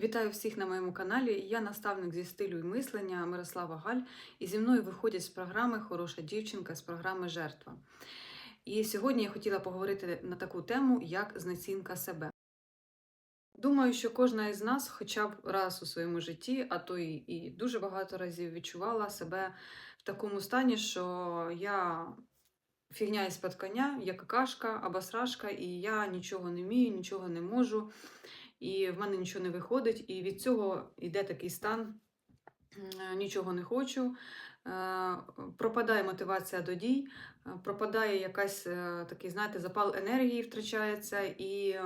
Вітаю всіх на моєму каналі. Я наставник зі стилю і мислення Мирослава Галь, і зі мною виходять з програми Хороша дівчинка з програми Жертва. І сьогодні я хотіла поговорити на таку тему, як знецінка себе. Думаю, що кожна із нас хоча б раз у своєму житті, а то і, і дуже багато разів відчувала себе в такому стані, що я фігня із-під коня, я какашка або срашка, і я нічого не вмію, нічого не можу і в мене нічого не виходить, і від цього йде такий стан, нічого не хочу. е, Пропадає мотивація до дій, е, пропадає якась е, такий, знаєте, запал енергії втрачається, і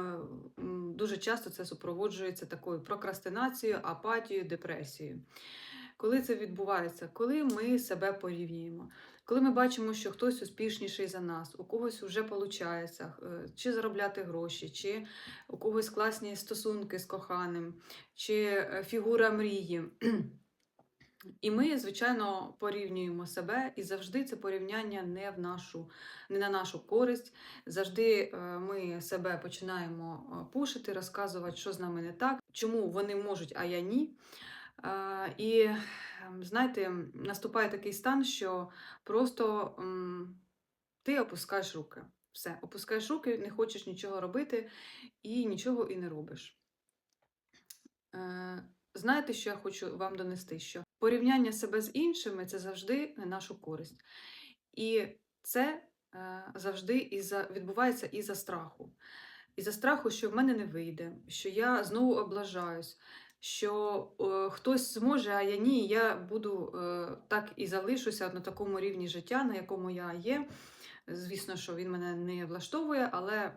дуже часто це супроводжується такою прокрастинацією, апатією, депресією. Коли це відбувається? Коли ми себе порівнюємо, коли ми бачимо, що хтось успішніший за нас, у когось вже виходить, чи заробляти гроші, чи у когось класні стосунки з коханим, чи е, фігура мрії. І ми, звичайно, порівнюємо себе, і завжди це порівняння не в нашу, не на нашу користь. Завжди е, ми себе починаємо е, пушити, розказувати, що з нами не так, чому вони можуть, а я ні. І ем, знаєте, наступає такий стан, що просто ти опускаєш руки. Все, опускаєш руки, не хочеш нічого робити і нічого і не робиш. Е, Знаєте, що я хочу вам донести? Що порівняння себе з іншими це завжди на нашу користь. І це е, завжди із-за, відбувається із-за страху. Із-за страху, що в мене не вийде, що я знову облажаюсь, що е, хтось зможе, а я ні, я буду е, так і залишуся на такому рівні життя, на якому я є. Звісно, що він мене не влаштовує, але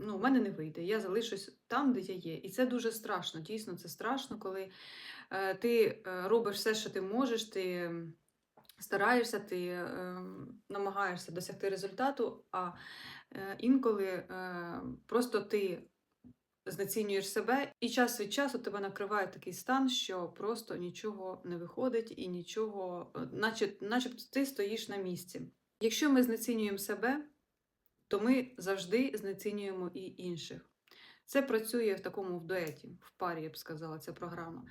ну, в мене не вийде. Я залишусь там, де я є. І це дуже страшно. Дійсно, це страшно, коли е, ти е, робиш все, що ти можеш, ти стараєшся, ти е, намагаєшся досягти результату, а е, інколи е, просто ти знецінюєш себе, і час від часу тебе накриває такий стан, що просто нічого не виходить і нічого, е, наче, начебто ти стоїш на місці. Якщо ми знецінюємо себе, то ми завжди знецінюємо і інших. Це працює в такому в дуеті, в парі, я б сказала, ця програма.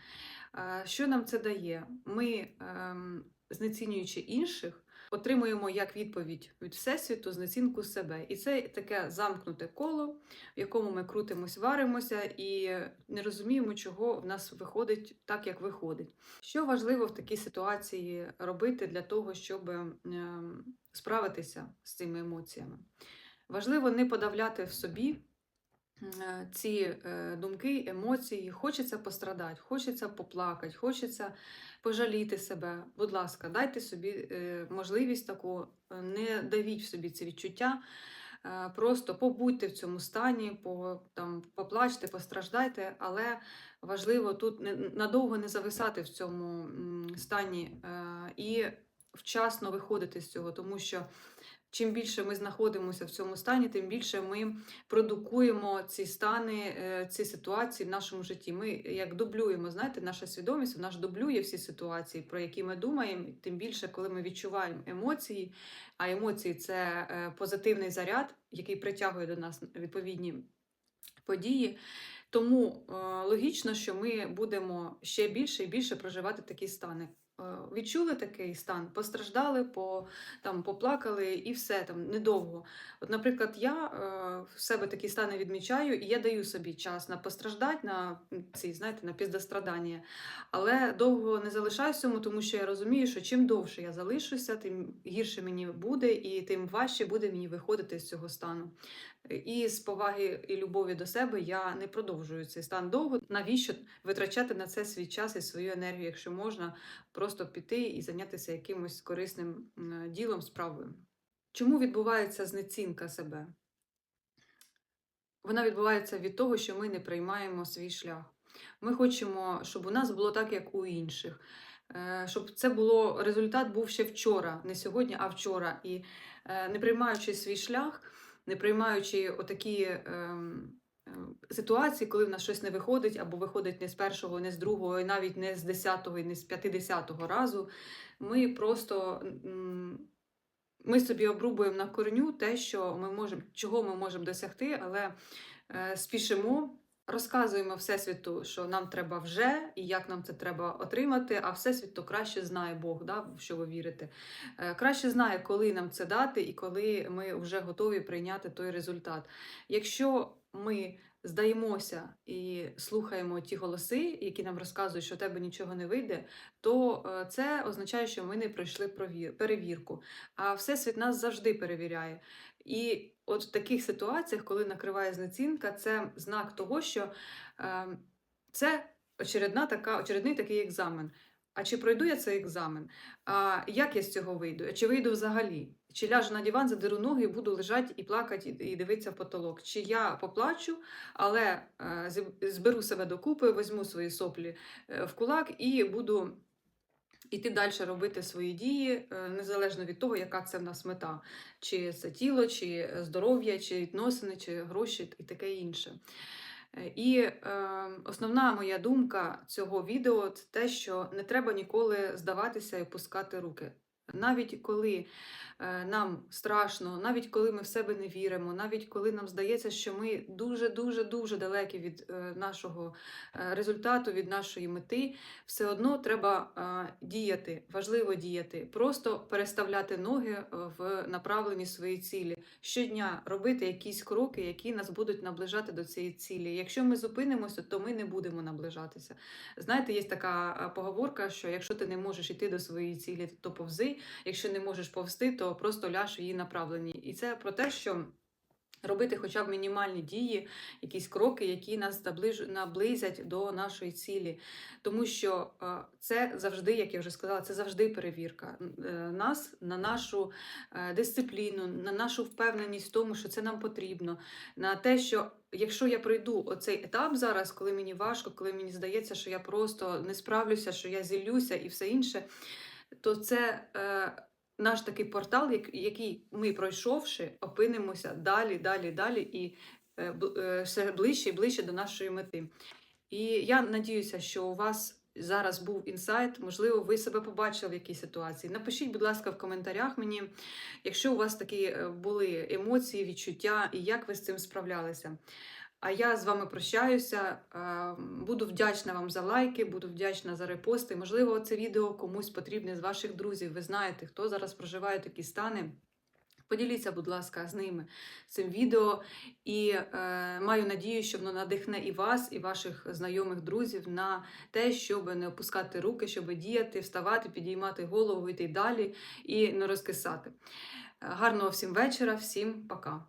Е, Що нам це дає? Ми, ем, знецінюючи інших, отримуємо як відповідь від Всесвіту знецінку себе. І це таке замкнуте коло, в якому ми крутимось, варимося і не розуміємо, чого в нас виходить так, як виходить. Що важливо в такій ситуації робити для того, щоб ем, справитися з цими емоціями? Важливо не подавляти в собі ці е, думки, емоції. Хочеться пострадати, хочеться поплакати, хочеться пожаліти себе. Будь ласка, дайте собі е, можливість таку, е, не давіть в собі ці відчуття. Е, Просто побудьте в цьому стані, по, там, поплачте, постраждайте, але важливо тут не, надовго не зависати в цьому стані е, і вчасно виходити з цього, тому що чим більше ми знаходимося в цьому стані, тим більше ми продукуємо ці стани, е, ці ситуації в нашому житті. Ми як дублюємо, знаєте, наша свідомість вона ж дублює всі ситуації, про які ми думаємо. Тим більше, коли ми відчуваємо емоції, а емоції це е, позитивний заряд, який притягує до нас відповідні події. Тому е, логічно, що ми будемо ще більше і більше проживати такі стани. Е, Відчули такий стан, постраждали, по, там, поплакали і все там недовго. От, наприклад, я е, в себе такі стани відмічаю, і я даю собі час на постраждати, на ці, знаєте, на піздострадання. Але довго не залишаюсь в цьому, тому що я розумію, що чим довше я залишуся, тим гірше мені буде, і тим важче буде мені виходити з цього стану. І з поваги і любові до себе я не продовжую цей стан довго. Навіщо витрачати на це свій час і свою енергію, якщо можна просто піти і зайнятися якимось корисним ділом, справою? Чому відбувається знецінка себе? Вона відбувається від того, що ми не приймаємо свій шлях. Ми хочемо, щоб у нас було так, як у інших. Е, Щоб це було результат був ще вчора, не сьогодні, а вчора. І е, не приймаючи свій шлях, не приймаючи отакі ем, е, ситуації, коли в нас щось не виходить, або виходить не з першого, не з другого, і навіть не з десятого, і не з п'ятидесятого разу, ми просто ми собі обрубуємо на корню те, що ми можемо, чого ми можемо досягти, але е, спішимо розказуємо Всесвіту, що нам треба вже і як нам це треба отримати, а Всесвіт то краще знає Бог, да, в що ви вірите. Е, Краще знає, коли нам це дати і коли ми вже готові прийняти той результат. Якщо ми здаємося і слухаємо ті голоси, які нам розказують, що у тебе нічого не вийде, то е, це означає, що ми не пройшли перевірку. А Всесвіт нас завжди перевіряє. І от в таких ситуаціях, коли накриває знецінка, це знак того, що е, це очередна така, очередний такий екзамен. А чи пройду я цей екзамен? А як я з цього вийду? А Чи вийду взагалі? Чи ляжу на диван, задеру ноги буду лежати і плакати, і, дивитися в потолок? Чи я поплачу, але е, зберу себе докупи, візьму свої соплі е, в кулак і буду іти далі робити свої дії, е, незалежно від того, яка це в нас мета, чи це тіло, чи здоров'я, чи відносини, чи гроші і таке інше. І е, основна моя думка цього відео це те, що не треба ніколи здаватися і опускати руки. Навіть коли е, нам страшно, навіть коли ми в себе не віримо, навіть коли нам здається, що ми дуже дуже далекі від е, нашого е, результату, від нашої мети, все одно треба діяти, важливо діяти, просто переставляти ноги в направленні своєї цілі. Щодня робити якісь кроки, які нас будуть наближати до цієї цілі. Якщо ми зупинимося, то ми не будемо наближатися. Знаєте, є така поговорка, що якщо ти не можеш йти до своєї цілі, то повзи. Якщо не можеш повзти, то просто ляж в її направленні. І це про те, що. Робити хоча б мінімальні дії, якісь кроки, які нас наблизять до нашої цілі. Тому що е, це завжди, як я вже сказала, це завжди перевірка е, нас на нашу е, дисципліну, на нашу впевненість в тому, що це нам потрібно, на те, що якщо я пройду оцей етап зараз, коли мені важко, коли мені здається, що я просто не справлюся, що я зіллюся і все інше, то це. е, наш такий портал, який ми пройшовши, опинимося далі, далі, далі і е, е, все ближче і ближче до нашої мети. І я надіюся, що у вас зараз був інсайт, можливо, ви себе побачили в якійсь ситуації. Напишіть, будь ласка, в коментарях мені, якщо у вас такі е, були емоції, відчуття, і як ви з цим справлялися. А я з вами прощаюся. Е, Буду вдячна вам за лайки, буду вдячна за репости. Можливо, це відео комусь потрібне з ваших друзів. Ви знаєте, хто зараз проживає такі стани. Поділіться, будь ласка, з ними цим відео. І е, маю надію, що воно надихне і вас, і ваших знайомих друзів на те, щоб не опускати руки, щоб діяти, вставати, підіймати голову, йти далі і не розкисати. Е, Гарного всім вечора, всім пока.